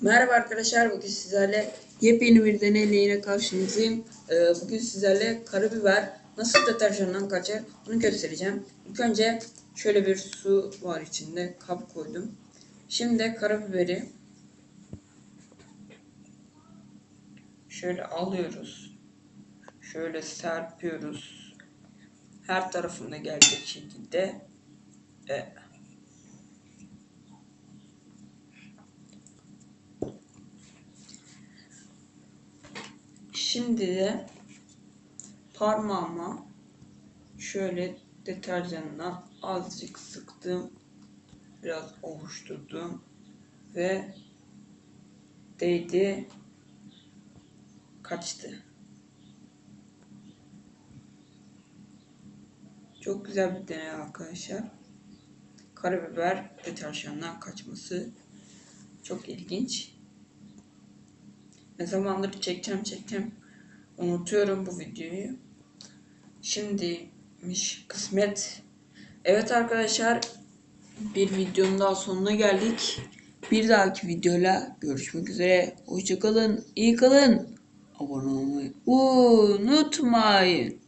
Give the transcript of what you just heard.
Merhaba arkadaşlar, bugün sizlerle yepyeni bir deneyle karşınızdayım. Ee, bugün sizlerle karabiber nasıl deterjandan kaçar bunu göstereceğim. İlk önce şöyle bir su var içinde, kap koydum. Şimdi karabiberi şöyle alıyoruz. Şöyle serpiyoruz. Her tarafında gelecek şekilde. Evet. Şimdi de parmağıma şöyle deterjanla azıcık sıktım. Biraz ovuşturdum. Ve değdi. Kaçtı. Çok güzel bir deney arkadaşlar. Karabiber deterjandan kaçması çok ilginç. Ne zamandır çekeceğim çekeceğim. Unutuyorum bu videoyu. Şimdiymiş kısmet. Evet arkadaşlar bir videonun daha sonuna geldik. Bir dahaki videoyla görüşmek üzere. Hoşçakalın. iyi kalın. Abone olmayı unutmayın.